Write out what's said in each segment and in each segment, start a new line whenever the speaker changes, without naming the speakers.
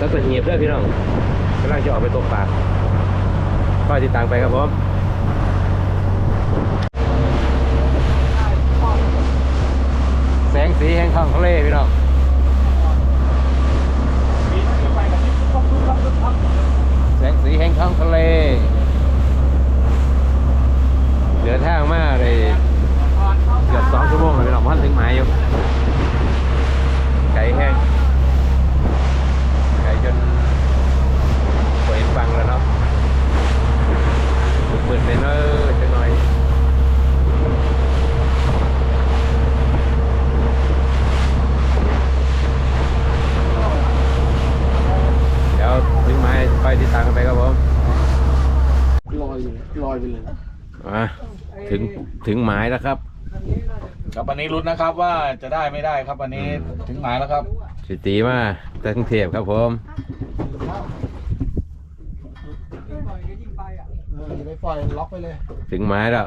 อยู่
สัตหีบด้อพี่น้องกำลังจะออกไปตกปลาก็ติดตามไปครับผมแสงสีแห่งท้องทะเลพี่น้องแสงสีแห่งท้องทะเลเดินทางมากเลยเกือบสองชั่วโมงเลยพี่น้องพันถึงหมายอยู่ไก่แห้ง ไก่จนปวเห็นฟังแล้วเนาะ มืดๆเลยเนอะจังหน่อยเดี๋ยวถึงไม้ไปติดตามกันไปครับผม
ลอยอยู่ลอยไปเลย
อะถึงถึงหมายแล้วครับ
ครับวันนี้รุ้นนะครับว่าจะได้ไม่ได้ครับวันนี้ถึงหมายแล้วครับ
สิตีมาจากกรุงเทพครับผม
เอออย่าไปปล่อยล็อกไปเลย
ถึงหมายแล้ว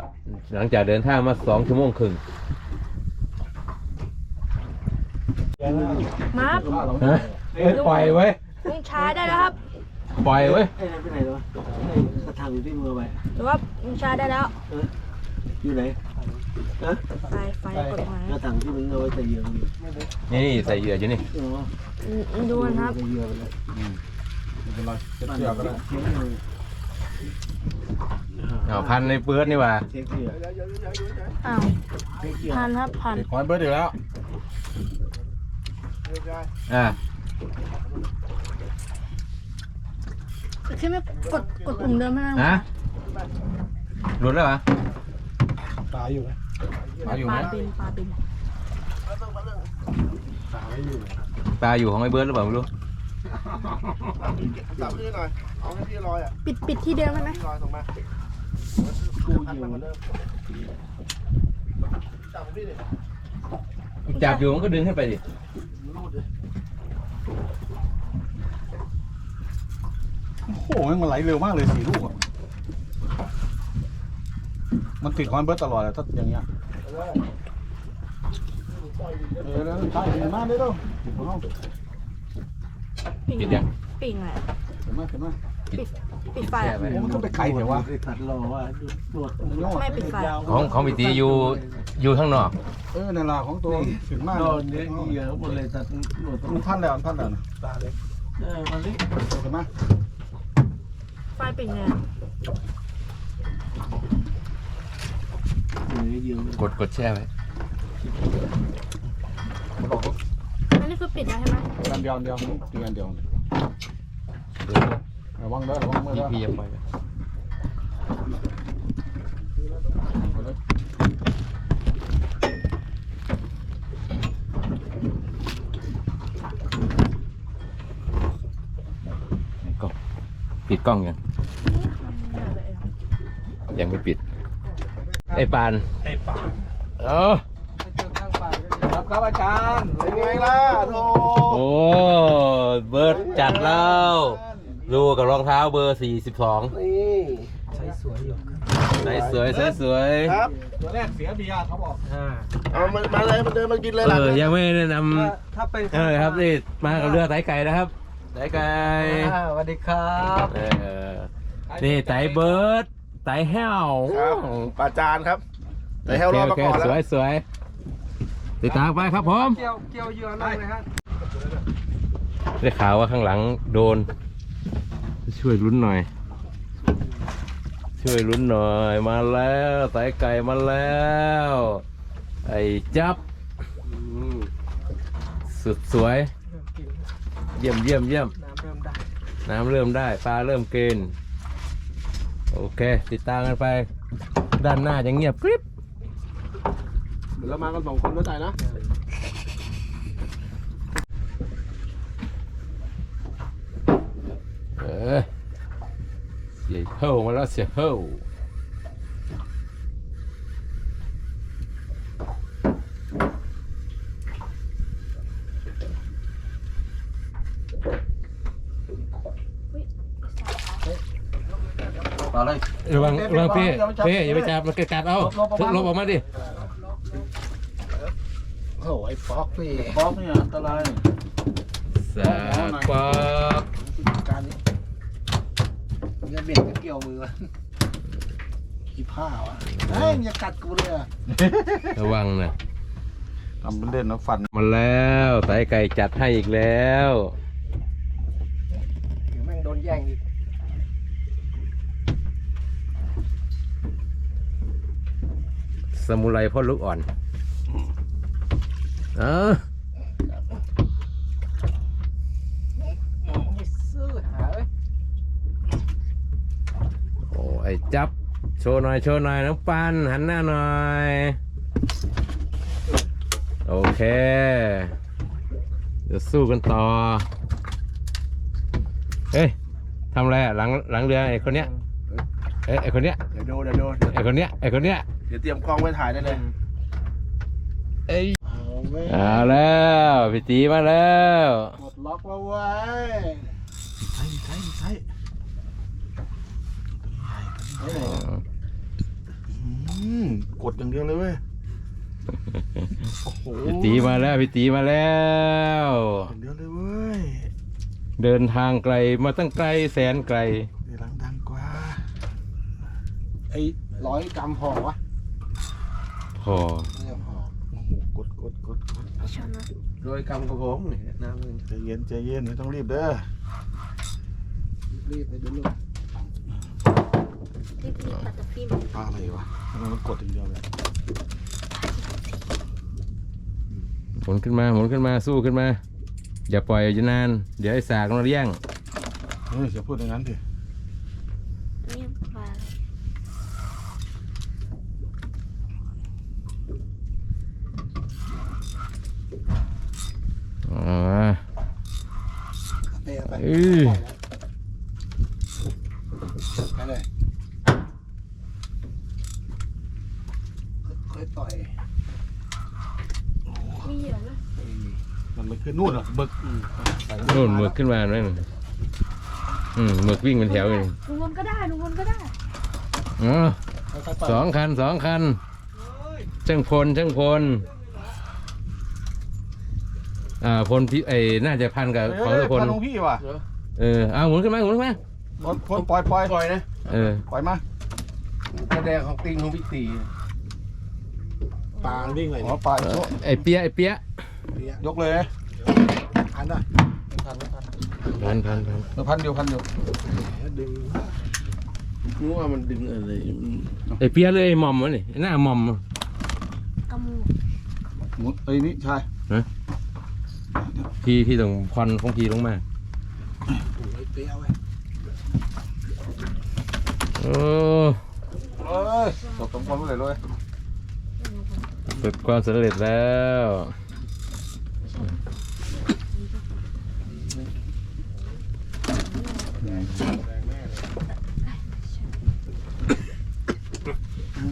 หลังจากเดินทางมาสองชั่วโมงครึ่ง
มาครับ
ฮะปล่อยไว้ย
ลุงชาได้แล้วครับ
ปล่อยไว้ย
ไอ้นั่นไปไหนวะไอ้กระถางอยู่ที่มือไป
หรือว่าลุงชาได้แล้ว
อยู่ไหนฮะ
ไฟไฟกดหมาย
กระถางที่มึงเอาไว้ใส่เหยื่อมึงอยู่
นี่นี่ใส่เหยื่ออยู่นี่
เออ
อืมดูนะครับ
ใส่เหยื่อไปเลย
เชือกก็ได้
เช็คมือ
เอาพันในเปื้อนนี่หว่า
เช็คเหยื่อ
อ้าว
เช็คเหยื่อ
พันครับพัน
คอยเบิร์ดอยู่แล้ว
อ่า
ขึ้นไม่กดกดปุ่มเดิมให้นะ
ฮะหลุดแล้วเหรอ
ตายอยู่ไหม
มาอยู่
ป
ไหม
ลาบินปลาบิน
ตายอยู่
ปลาอยู่ของไอ้เบิร์ดหรือเปล่าไม่รู้
จับพี่หน่อย เอาให้พี่ลอยอะ
ปิดปิดที่เดิมได้ไหม
พี่ลอยส่งมา
กู
พัน
เหยื่
ไป
อ
เหมือนเดิมจับพี่ดิ
จับอยู่มันก็ดึงให้ไปดิ
โอ้โหมันไหลเร็วมากเลยสี่ลูกอะมันติดคอนเบิร์ดตลอดเลยถ้าอย่างเงี้ยเออแล้วใช่เห็นมากเลย เด้อติดของเรา
ปิ่ง
ปิดยัง
ปิ่งอะไร
เห็นมากเห็นมาก
ปิดปิดไฟ
แช่
อะ
ไว้
โอ้มันก็ไปไกลเถอะวะ
ไปขัดรอว่าตรวจ
ไม่ปิดไฟ
ของของพี่ตีอยู่อยู่ข้างนอก
เออนั่นล่ะของตัวถึงมาก
โดนเยอะเหยื่อหมดเลยตัดตรวจ
มันพันแล้วมันพันแล้วนะ
ตาเลยเออมาสิ
เห็นไหม
ไฟปิ่งไง
เหยื่อเหยื่อก
ดกดแช่ไว้
มันบอกว่า
อันนี้ คือปิดแล้วใช่ไหม
อันเดียวอันเดียวตีอันเดียวระวังเด้อระวังมือ
พี่
เด้อ
พี่ยังปล่อยไว้กล้องปิดกล้องยังยังไม่ปิดไอ้ปาน
ไอ้ป่า
เออ
ครับครับอาจารย์
เป็นไงล่ะโธ่
โอ้เบิร์ดจัดแล้วดูกับรองเท้าเบอร์สี่สิบสอง
นี่
ใช้สวยอยู่
ใส่สวยใส่สวย
ครับ
ตัวแรกเสียเบียร์เขาบอก
เอามามาเลยมาเดินมากินเลย
เอ
ล่ะ
อยังไม่แนะน
ถ้าเป็นำ
เออครับนี่มากับเรือไตไก่นะครับไตไก่
สวัสดีครับ
เออนี่ไตเบิร์ดไตแห้ว
ครับปลาจานครับแต่แห้วรอบมาก่อน
โเค
แล้ว
สวยสวย ติดตามไปครับผม
เกี่ยวเกี่ยวเหยื่อนั่งเลยฮะ
ได้ข่าวว่าข้างหลังโดน ช่วยลุ้นหน่อย ช่วยลุ้นหน่อยมาแล้วไตไก่มาแล้ว ไอ้จับสุดสวย เยี่ยมเยี่ยมเยี่ยม
น้ำเริ่มได้
น้ำเริ่มได้ปลาเริ่มเกณฑ์โอเค ติดตามกันไป ด้านหน้าจะเงียบกริบ
เดี๋ยวเรามากันสองคนเข้าใจนะ
เออเสียเฮ้ามาแล้วเสียเฮ้า
ต่อเลย
ระวังระวังเป้เป้อย่าไปจับมันกัดเอาลบออกมาดิ
โอ้ไอ้ป๊อกพี่
บล็อกเนี่ยอันตราย
สากปอก
การนี้เงี้ยเบ็ดก็เกี่ยวมือขี้ผ้าวะเฮ้ยอย่ากัดกูเลยอะ
ระวังนะ
ทำเป็นเล่นนะฟัน
มาแล้วไตไก่จัดให้อีกแล้ว
เดี๋ยวแม่งโดนแย่งอีก
สมุไรพ่อลูกอ่อน เออ
ไม่ซื้อหาเว้ย
โอ้ไอ้จับ โชว์หน่อย โชว์หน่อย น้องปัน หันหน้าหน่อย โอเค เดี๋ยวสู้กันต่อ เฮ้ยทำอะไรอะหลังหลังเรือไอ้คนเนี้ยเอ้ยไอ้คนเนี้ย
เดี๋ยวดูเดี๋ยวดู
ไอ้คนเนี้ยไอ้คนเนี้ย
เดี๋ยวเตรียมกล้องไว้ถ่ายได้เลย
เอ้ย
เอาเว้ย
เอาแล้วพี่ตีมาแล้ว
กดล็อกแล้วเว้ยใช่ใช่ใช่กดอย่างเดียวเลยเว้ยโอ้โห
พี่ตีมาแล้วพี่ตีมาแล้ว
อย่างเดียวเลยเว้ย
เดินทางไกลมาตั้งไกลแสนไกล
เดี๋ยวดังดังกว่าไอ้ร้อยกรัมพอวะ
พอ
ไม่พอโอ้โห กดกดกดกด
ชนะ
โดยกรรมกับผมนี่น้ำมึง
ใจเย็นใจเย็นไม่ต้องรีบเด้อรีบไปดูลูก
รีบๆปัตตฟิล์ม
ปลาอะไรวะทำไมมันกดอย่างเดียวเลย
หมุนขึ้นมาหมุนขึ้นมาสู้ขึ้นมา อย่าปล่อยอยู่นาน เดี๋ยวไอ้สากมันแย่ง
เฮ้ยอย่าพูดอย่างนั้นดิ
นี่ปลา
อ่า
เตะไป
อื้อ
ไปเลยค่อยต่อย
มีเหยื่อไหม
มันไม่ขึ้นนู่นหรอกบึก
นู่นหมึกขึ้นมานั่นอืมหมึกวิ่งเป็นแถวอยู่นี่
ลุงวนก็ได้ลุงวนก็ได้
อ๋อสองคันสองคันช่างพลช่างพล อ่าพลพี่ไอ้น่าจะพันกับ
เฮ้ย
ของ
เฮ้ย
ทุกคน
พันลงพี่ว่ะ
เออเอาหมุนขึ้นมาหมุนขึ้นมา
พลพลปล่อยปล่อย
ปล่อยนะ
เออ
ปล่อยมา
กระแดงของติงของพี่ตี
ปลาวิ่งเลยอ๋อปลาโช
ไอ้เปียะไอ้เปียะ
ยกเลยอันน่ะ
ทันไม่ทัน
พันพันพัน
เออพันเดียวพันเดียว
ดึง
นึกว่ามันดึงอะไร
ไอ้เปียะเลยไอ้หมอมวะนี่ไอ้หน้าหมอม
กระมู
หมุนไอ้นี่ใช่
พี่พี่ต้องควันของพี่ลงมา
ไอ้เปี้ยเว้ย
โอ้
เอ้ยจบสมควรเมื่อไหร่เลย
ประสบความสำเร็จแล้ว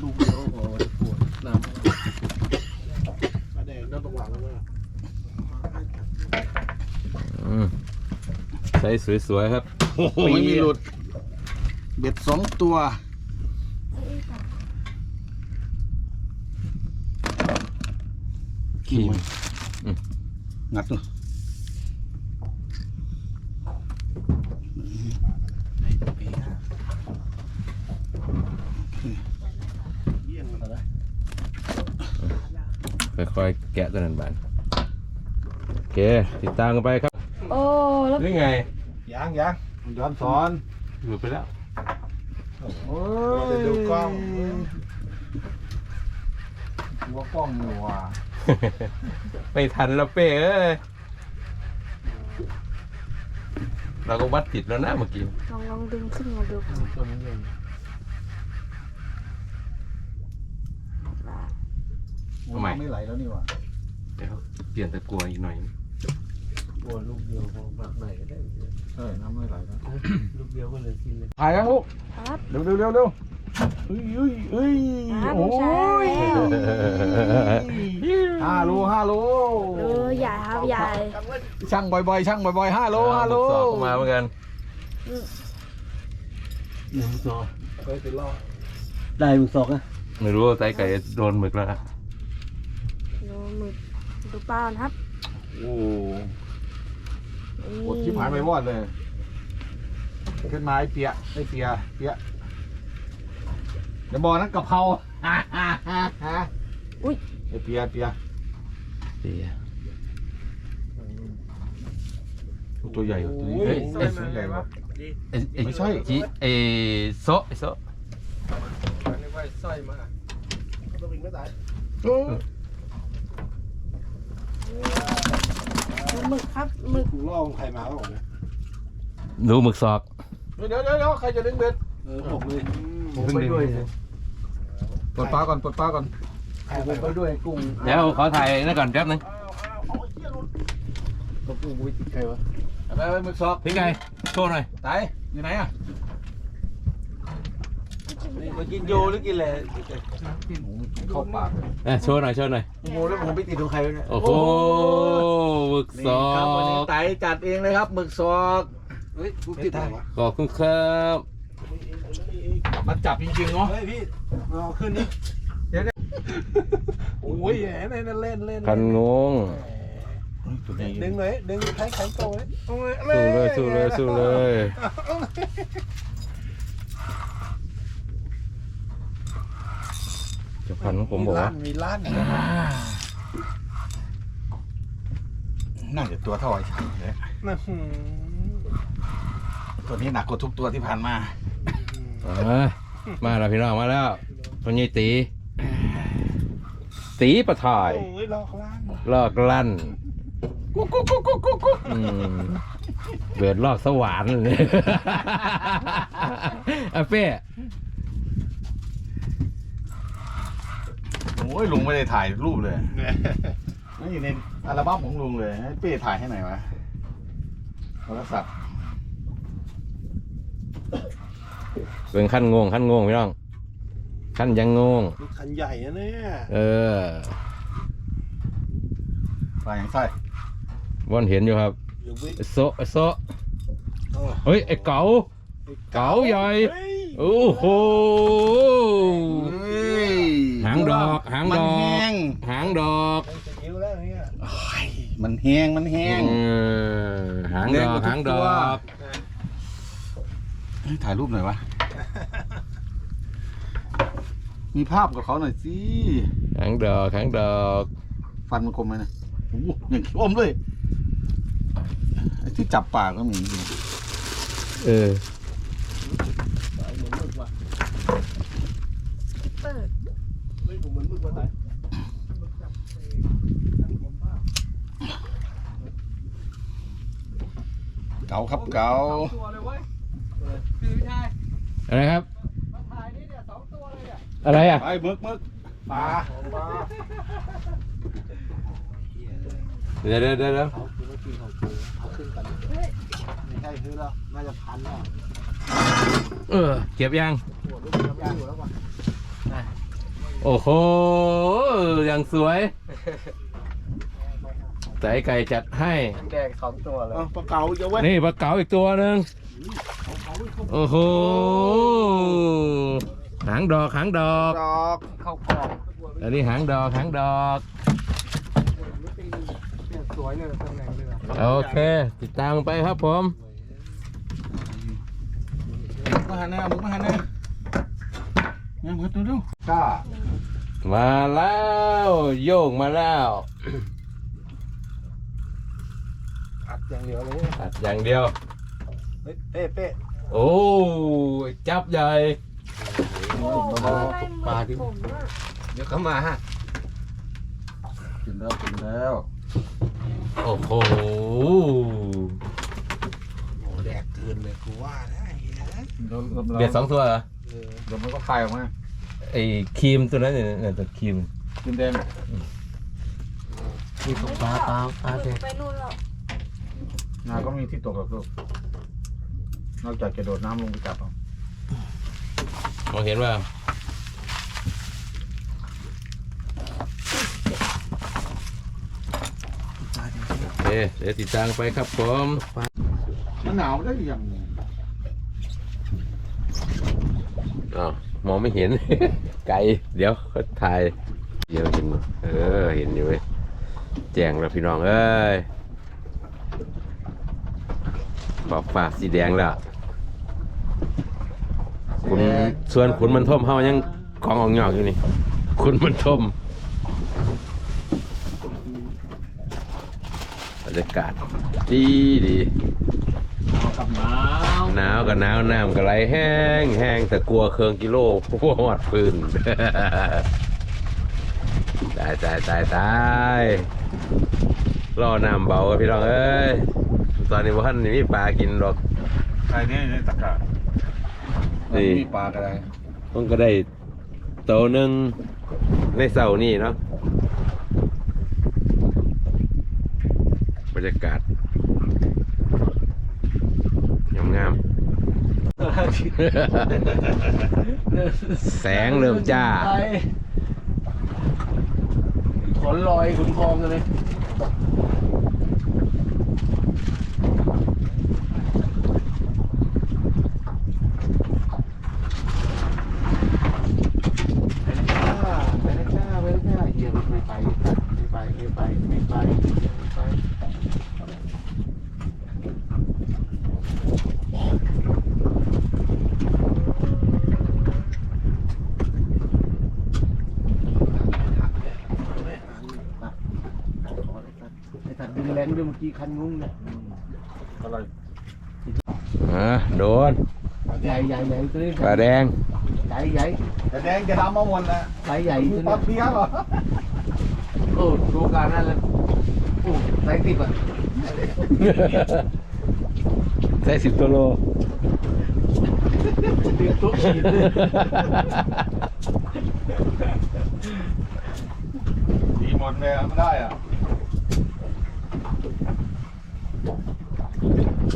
ดูเดี๋ยวโอ้โหปวดน้ำปลาแดงก็ต้องวางไว้
อืม ใส่สวยๆครับ
โอ้โหไม่มีหลุด เบ็ดสองตัว
ขีม
งัดเลยเยี่ยงมันเลย
ค่อยๆแกะตัวนั้นบานโอเค ติดตามกันไปครับ
โอ้ แล้ว
นี่ไง
ยังยังย้อนสอน
หลุดไปแล้ว
โอ้
จะดูกล้องดูว่ากล้องอยู่ว่ะ
ไม่ทันแล้วเป้เอ้ยเราก็วัดผิดแล้วนะเมื่อกี้
ลองลองดึงขึ้นมาดู
ทำไม
ไม่ไหลแล้วนี่หว่า
เดี๋ยวเปลี่ยนตะกัวอีกหน่อย
โอ้ลูกเดียวพอมากไหนก็ได้
เออน้ำไม่ไหลแล้ว
ลูกเดียวก็เลยกินเลย
ถ่ายยังลูก
ครับ
เร็วเร็วเร็วเร็วเอ้ยเอ้ยเอ้ย
ครับ
โอ้
ใช่
ย
แล้ว
ห้าโลห้าโล
เออใหญ่ครับใหญ่
ช่างบ่อยๆช่างบ่อยๆห้าโลห้าโล
สอบเข้ามาเหมือนกัน
หนึ่งสอง
เคยไปรอด
ได้มึงสองอะ
ไม่รู้ว่าไตไก่โดนหมึกแล้วนะ
ดูหมึกดูปลานะครับ
โอ้
นี่
โหชิบหายไปวอดเลย ขึ้นมาไอ้เปียไอ้เปียเปียเดี๋ยวบอกนั้นกะเพรา
อุ้ย
ไอ้เปียเปีย
เดี๋ยว
ตัวใหญ่กว่าตัวนี้
เฮ้ย
เอ้ยตัวใหญ่กว่า
เอ้ยเอ้ย
ไม่ใช่
จิเอโซะโซะ
เรียกว่าสร้อยมาต้องวิ่งไม่ตาย
ดู หมึกครับหมึก
กูล่อของใครมาก็บอกเลย
ดูหมึกซอก
เดี๋ยวเดี๋ยวเดี๋ยวใครจะดึงเบ็ด
เออผมเลย
ผมไปด้วยนะ
ปลดปลาก่อนปลดปลาก่อน
ผมไปด้วยกุ้ง
เดี๋ยวขอถ่ายนั่นก่อนแป๊บนึง
กับกุ้งมุ้ยติดใครวะ
ไปไปหมึกซอก
พี่ไก่โชว์หน่อย
ตายอยู่ไหนอะ
นี่มากินโยหรือกินอะไร
เข้าปากเลย
เอ้ยโชว์หน่อยโชว์หน่อย
โอ้โหแล้วผมไปติดตรงใครวะเนี่ย
โอ้โหหมึกซ
นี่
อ
ครับวันนี้
ก
ไตจัดเองเลยครับหมึกซอก
เฮ้ยกูติดอะไรวะ
ขอบคุณครับ
มันจับจริงๆเนาะ
เฮ้ยพี่เอาขึ้นนี่โอ้ยแหมนั่นเล่นเล่น
พันงง
ดึงเลยดึงใช้แขนโตเลยโอ้ย
สู้เลยสู้เลยสู้เลย จะพันของผมบอกว่า
มีล้าน
น่าจะตัวเท่าไอ้ช่างเลย
นะหืม
ตัวนี้หนักกว่าทุกตัวที่ผ่านมา
เอ้ยมาแล้วพี่น้องมาแล้วคนยี่ตี ตีประทาย
โอ้ยลอกล้าน
ลอกลั่นกุ๊กกุ๊กกุ๊กกุ๊กกุ๊กกุ๊กอืมเบิดลอกสวรรค์เลยอะเป้
อ้ยลุงไม่ได้ถ่ายรูปเลยไม่อยู่ในอัลบั้มของลุงเลยให้เป้ถ่ายให้หน่อยวะโทรศัพท์
เป็นขั้นงงขั้นงงพี่น้องขั้นยังงง
นี่คันใหญ่นะเนี่ย
เออ
ถ่ายอย่างไส้
วอนเห็นอยู่ครับ
เดี๋ยววิ
ไอ้โซะไอ้โซะ
โอ้
เฮ้ยไอ้เก๋าเก๋าใหญ่
เฮ้ย
โอ้โหหางดอก หางดอก
มันแห้ง
หางดอก
จะยิ้วแล้วเนี่ย
โอ้ยมันแห้งมันแห้ง
เออหางดอกหางดอก
เฮ้ยถ่ายรูปหน่อยวะ มีภาพกับเขาหน่อยสิ
หางดอกหางดอก
ฟันมันคมไหมนะโอ้โหอย่างขี้อมเลยไอ้ที่จับปากก็มี
เออ
เปิด
เฮ้ยผมเหมือนมึงมาตาย
เก๋า ครับเก๋า
ตัวเลยเว้ย
อะไรครับ
มาถ่ายนี่เนี่ยสองตัวเลยเนี่ย
อะไรอะ
ไปมึกมึกปลา
ปลา
เดี๋ยวเดี๋ยวเดี๋ยวเดี๋ยว
เอาคือว่ากินของกูเอาขึ้นกันไม่ใช่คือแล้วน่าจะพันแล้ว
เออเก็บยัง
หัวลูกน้ำยาอยู่แล้วว่ะ
โอ้โหยังสวย แต่ไอ้ไก่จัดให้
แดงสองตัวเลย
เอาปลาเก๋าจะเว้ย
นี่ปลาเก๋าอีกตัวหนึ่งโอ้โหหางดอกหางดอก
ดอก
เข้ากล่อง
อันนี้หางดอกหางดอก
เนี่ยสวยเลยตำแหน่งเรือ
โอเค ติดตามไปครับผม
มึกมาหันหน้ามึกมาหันหน้าเนี่ยมึกดูดูกล้า
มาแล้ว โยกมาแล้ว
อัดอย่างเดียวเลย
อัดอย่างเดียว
เฮ้ยเป๊ะเป๊ะ
โอ้จับใหญ่
โอ้โหปลาที่ผมอะ
เดี๋ยวเขามาฮะ
กินแล้วกินแล้ว
โอ้โห
โอ้แดกเกินเลยกูว่าได้นะ
เดี๋ยว
เบียดสองตัวเหรอ
เออ
เดี๋ยวมันก็คลายออกมา
ไอ้ครีมตัวนั้นเนี่ยเนี่ยตัวครีม
กินแดง
มีตกปลาปลาปลาแดง
ไปนู่นแล้ว
ม นาก็มีที่ตกหรอกลูกนอกจากกระโดดน้ำลงไปจับเอา
มองเห็นว่าโอเคเดี๋ยวติดตามไปครับผม
มันหนาวได้ยังไง
อ้าวมองไม่เห็น ไกล เดี๋ยวเขาถ่าย เดี๋ยวเห็นเออ เห็นอยู่เว้ยแจ้งแล้วพี่น้องเอ้ย ขอบฟ้าสีแดงแล้วคุณส่วนขุนมันท่มเฮายังของออกหยอกอยู่นี่ คุณมันท่มบรรยากาศดีดี
กับหนาว
หนาวกับหนาวน้ำก็ไหลแห้งแห้งแต่กลัวเครื่องกิโลพวกหอดพื้นตายตายตายตายรอน้ำเบากับพี่น้องเอ้ย ตอนนี้ว่าท่านนี่มีปลากินหรอก
ไอ้นี่ในตะกร้า
นี่
มีปลากระไร
ต้องก็ได้โตหนึ่งในเสาร์นี่เนาะบรรยากาศงามงามๆแสงเริ่มจ้า
ขนลอยขุนคลองกันเลย
ไปได้จ้าไปได้จ้าเฮีย ไม่ไปไม่ไปไม่ไปไม่ไปไม่ไปไอ้สัตว์ดึงแรงด้วยเมื่อกี้คันงุ้งเนี่ย
อะไร
อะโดน
ใหญ่ใหญ่ใหญ่ตัวนี้
ปลาแดง
ใหญ่ใหญ่
แต่แดงจะทำมาหมดนะ
ใหญ่ใหญ่ตัว
ปลา
นี้
เพี้ยเหรอ
อ้ดูการนั่นเลยโอ้ใส่ติดอะ
ใส่สิบตัวโล
เดือดตุ๊กฉีดเลย
ดีหมดเลยไม่ได้อะ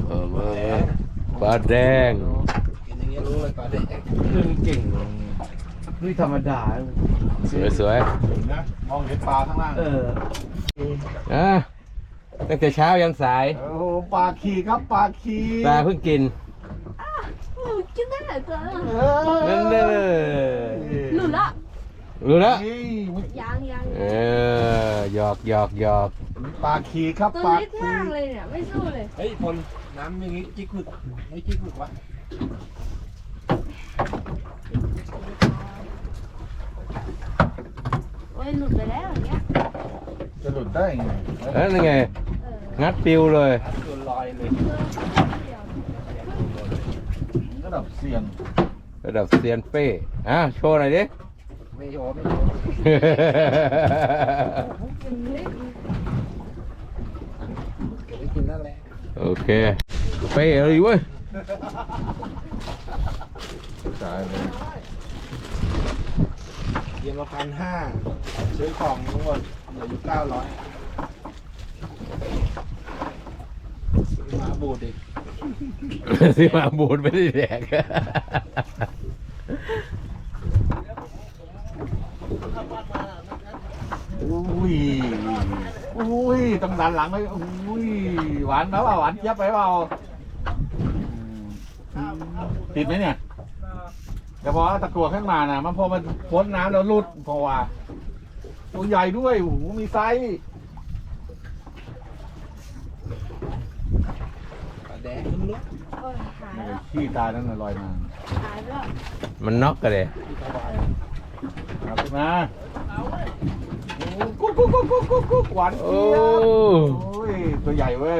เออมาปลาแดง
กินอย่างเงี้ยรู้เลยปลาแดงเรื่องเก่ง นี่ธรรมดา
สวยสวย
เห็นนะมองเห็นปลาข้างล่าง
เออ
ๆอะตั้งแต่เช้ายันสาย
โอ้โหปลาขีครับปลาขี
ปลาเพิ่งกิน
อืมกินได้เหรอจ๊ะ
เออ
นั่นเลย
หลุดละ
รู้แล้ว
นี่
ยังยัง
เออหยอกหยอกหยอก
ปลาขีครับ
ตัว
ปลา
เล็ก
ขี
มากเลยเนี่ยไม่สู้เลย
เฮ้ยพลน้ำอย่างงี้จิกหึกไม่จิกหึกวะ
โอ้ ยหลุดไปแล้วอย่างเงี้ย
จะหลุดได้ไง
เอ้ยนั่นไง
เออ
งัดปิวเลย
ตัวลอยเลย
เดี๋ยว
ระดับเซียน
ระดับเซียนเป้อะโชว์หน่อยดิ
ไม่โยไม่โยเก็บไว้กินนั่นแหละ
โอเค เป้เลยเว้ย
ตายเลย
เย็นมาพันห้าซื้อของทั้งหมดเหลืออยู่เก้าร้อยซื้อมาบูดอีก
ซื้อมาบูดไม่ได้แดก
อุ้ยอุ้ยต้องดันหลังไปอุ้ยหวานไหมเปล่าหวานเจี๊ยบไปเปล่าอืมติดไหมเนี่ย แต่พอตะกัวขึ้นมานะมันพอมันพ้นน้ำแล้วรุดเพราะว่าตัวใหญ่ด้วยโอ้โหมีไซส์
ปลาแดงขึ้นลุก
โอ้ยหายแล้ว
ขี้ตายนั่นน่ะลอยมา
หายแล้ว
มันน็อกกันเลย
ที่สบาย
เอาขึ้นมากุ๊กกุ๊กกุ๊กกุ๊กกุ๊กกุ๊กหวาน
โอ้
เจี๊ยบโอ้ยตัวใหญ่เว้ย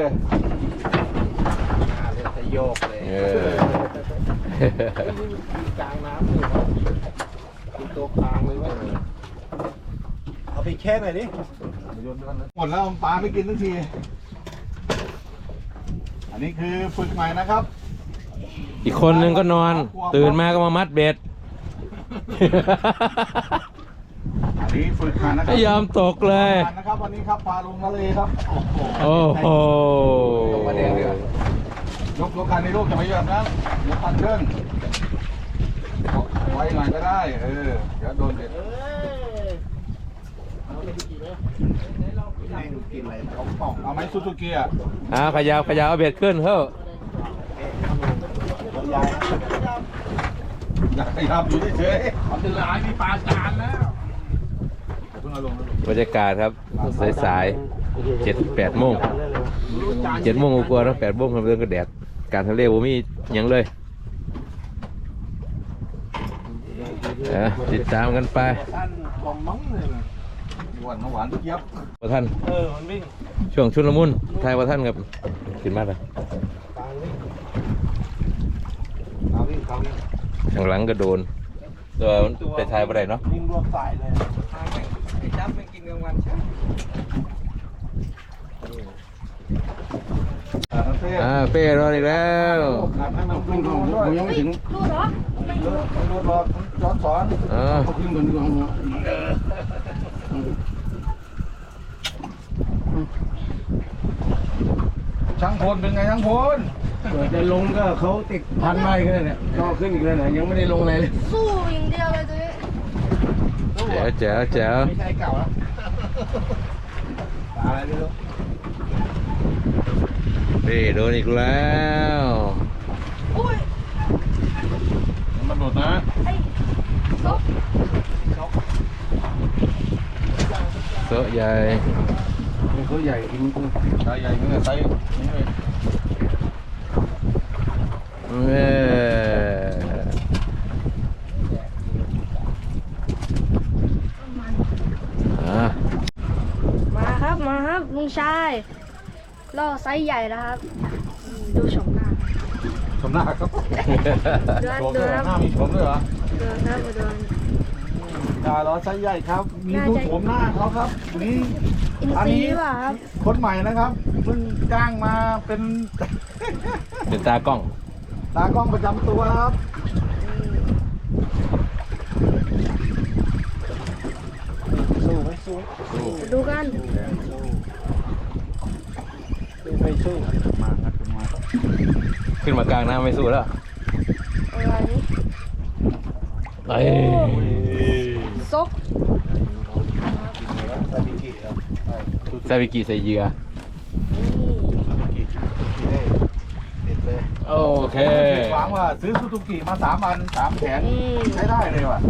หน้าเลยแต่โยกเลย
เออ
มี กลางน้ำอยู่ครับมีตัวกลางเลยว่าเอาไปแค่หน่อยดิ
หมดแล้วปลาไม่กินทั้งที อันนี้คือฝึกใหม่นะครับ
อีกคนนึงก็นอน ตื่นมาก็มามัดเบ็ด
อันนี้นี่ฝึกหัดนะครั
ไม่ยอมตกเลย
ฝึกหัดนะครับวันนี้ครับปลาลงทะเลครับ โอ้โห
โอ้โห
ยกประเด็นเดือดยกยกคันในลูกจะไม่ยอมนะยกคันเครื่องไว้หน่อยก็ได้ เออ เดี๋ยวโดนเด็ด
เออเอาไปกี่เลย
แม่งกินอะไรท้องป่อง
เอาไหมซูซูกิอะ
อ้าขยาวขยาวเอาเบ็ดขึ้นเฮ้ย
ยาย
อยากขยับอยู่เฉยๆมันจะลายมีปลาจานแล้ว
บรรยากาศครับ สายๆ เจ็ดแปดโมงเจ็ดโมงกว่าแล้วแปดโมงทำเรื่องก็แดดการทะเลบ่มีหยังเลยเออติดตามกันไป
ท่านบอมมั้งเลยนะ
หวานหวานเจี๊ยบ
ว่าท่าน
เออมันวิ่ง
ช่วงชุลมุนทายว่าท่านครับขึ้นมาเลย
ตางวิ่งเขาวิ่งเขาวิ่ง
ข้างหลังก็โดนตัวมันไปทายบ่ได้เนาะ
วิ่งรวบสายเลยไอ้จับมันกินกลางวันใช่
อ่าน้ำเต้
อ่าเป้รอดอีกแล้ว
ครับให้มันขึ้นก่อนด้วยยังไม่ถึง
รู้เหรอไม่
ร
รู้
ถรถรถย้อนสอน
อ่า
เขาขึ้นก่อนก่อนช่างพลเป็นไงช่างพล
เกิดจะลงก็เขาติดพันไม้ขึ้นเนี่ยก็ขึ้นอีกแล้วนะยังไม่ได้ลงอะไรเลย
สู้อย่างเดียวเลยตัวนี้
แจ๋วแจ๋วแจ๋ว
ไม่ใช่เก่าแล้วปลาอะไรไม่รู้
เป้โดนอีกแล้ว
อุ้ย
มันหลุดนะ
ไอ้ซบ
โต๊ะใหญ่
เขาใหญ่จริง
ใหญ่ใหญ่ขึ้นไซส์นี้เลย
เอ้อ่า
มาครับ มาครับลุงชาย ล่อไซส์ใหญ่แล้วครับอืมดูชมหน้า
ชมหน้าครับ
เดือน
ชม
เดื
ด้วย
อน
หน้ามีชมด้วยเหรอ
เดือนครับเดือน
ดาล้อไซส์ใหญ่ครับ มีดูโฉมหน้าเขาครับนี่
อิน
อัน
ซี
นี้
หรือเปล่าครับ
คนใหม่นะครับเพิ่งจ้างมาเป็น
เป็นตากล้อง
ตากล้องประจำตัวครับ
สู้ไม่สู้
มาดูกัน
สู้ ไม่สู้
มาครับมา
ขึ้นมากลางน้ำไม่สู้แล้ว
อะไรนี่
เอ้ย
ซบ
ซาบิกิครับ
ซาบิกิใส่เหยื่อ
นี่
เด็ดเลย
โอเค
หวังว่าซื้อซูซูกิมาสามพันสามแสน
อืม
ใช้ได้เลยว่ะ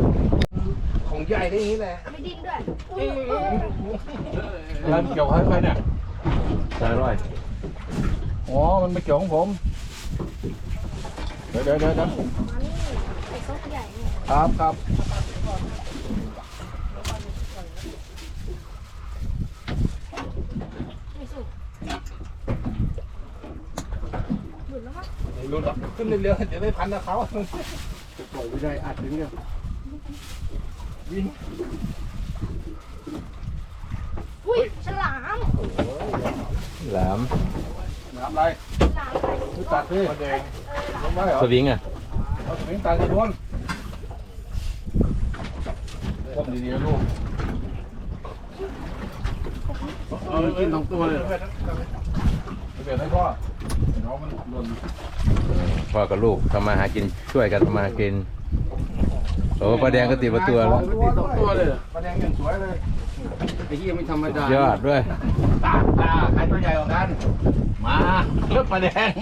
ของใหญ่ได้อย่างนี้แหละ
ไม่ดิ้นด้วยอุ้ย
อะไรมันเกี่ยวกับใครเนี่ย
สายร้อย
อ๋อ มันไม่เกี่ยวของผม เดี๋ยวเดี๋ยวเดี๋ยวเดี๋ยว
มานี่ไอ้ซบใหญ่เนี่ย
ครับครับ
ไม่สู้หลุดแล้วมั้ง
รู้แล้วขึ้นเรื่อยๆจะได้พันกับเขา
ปล่อยไม่ได้อัดถึงเนี่ย
วิ่ง
อุ้ยฉลาม
หลาม
น้ำอะไร
ฉลามอะไร
คือตัดพี่แดงลงไว้เหรอ
สวิงอะ
เอาสวิงตัดกระโดนก้มดีๆนะลูก
เออกินสองตัวเลย
เปลี่ยนให้พ่อน้องมันหล่น
พ่อกับลูกทำมาหากินช่วยกันทำมาหากินโอ้ปลาแดงก็ติดประตูแล้ว
สองตัวเลย
ปลาแดงยังสวยเลย
ไอ้เหี้ยไม่ธรรมดาย
อดด้วย
ตาตาใครตัวใหญ่กว่ากัน มาเลือกปลาแดง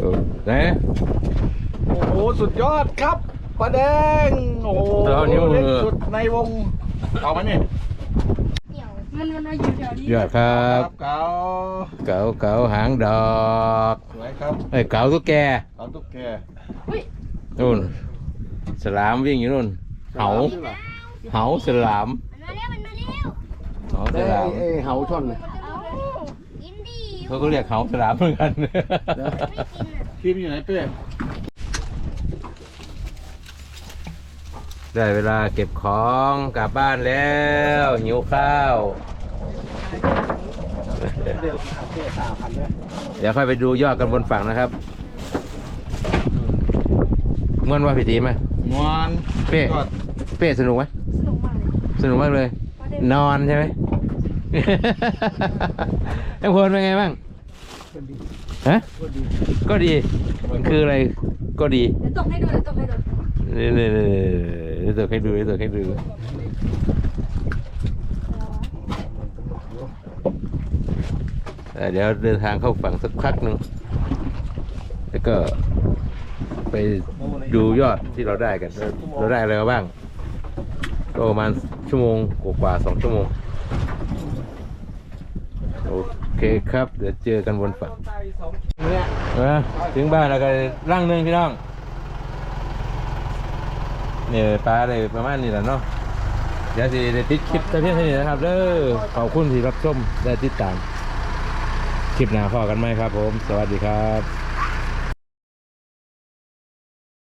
เออไหน
โอ้โห สุดยอดครับปลาแดง โอ้โห
เอานิ้วมือ
เล็กสุดในวง เอามานี่
เหนียวมันมันมาอยู่แถวนี้
ยอดครับ
เก๋า
เก๋าเก๋าหางดอก
สวยครับ
เอ้ยเก๋าตุ๊กแก
เก๋าตุ๊กแก
นู่นสลามวิ่งอยู่นู่น เหา เหาสลาม
มันมาแล้วมันมาแล้ว
เหาสลาม
ไอ้เหาช่อนเลย
เอากินดี
เขาก็เรียกเหาสลามเหมือนกัน
ไม่กินอะ
ครีมอยู่ไหนเป้
ได้เวลาเก็บของกลับบ้านแล้ว หิวข้าว
เดี๋ยวเดี๋ยวสามพันด้วย
เดี๋ยวค่อยไปดูยอดกันบนฝั่งนะครับม่วนว่าพิธีไหม
งวน
เป้
ยอด
เป้สนุกไหม
สนุกมากเลย
สนุกมากเลย
ว่าได้
นอนใช่ไหม แอมพลเป็นไงบ้างฮะก็ดีมันคืออะไรก็ดี
เดี๋ยวตกให้ดูเดี๋ยวตกให้ดู
นี่นี่นี่เดี๋ยวตกให้ดูเดี๋ยวตกให้ดูเดี๋ยวเดินทางเข้าฝั่งสักพักหนึ่งแล้วก็ไปดูยอดที่เราได้กัน เราได้อะไรมาบ้าง ก็ประมาณชั่วโมงกว่าสองชั่วโมง โอเคครับ เดี๋ยวเจอกันบนฝั่ง
เนี่ย
มาถึงบ้านแล้วก็ร่างหนึ่งพี่น้องเนี่ยปลาอะไรประมาณนี้แหละเนาะเดี๋ยวสิได้ติดคลิปแต่เพียงเท่านี้นะครับเด้อขอบคุณที่รับชมและติดตาม คลิปหน้าพอกันไหมครับผม สวัสดีครับ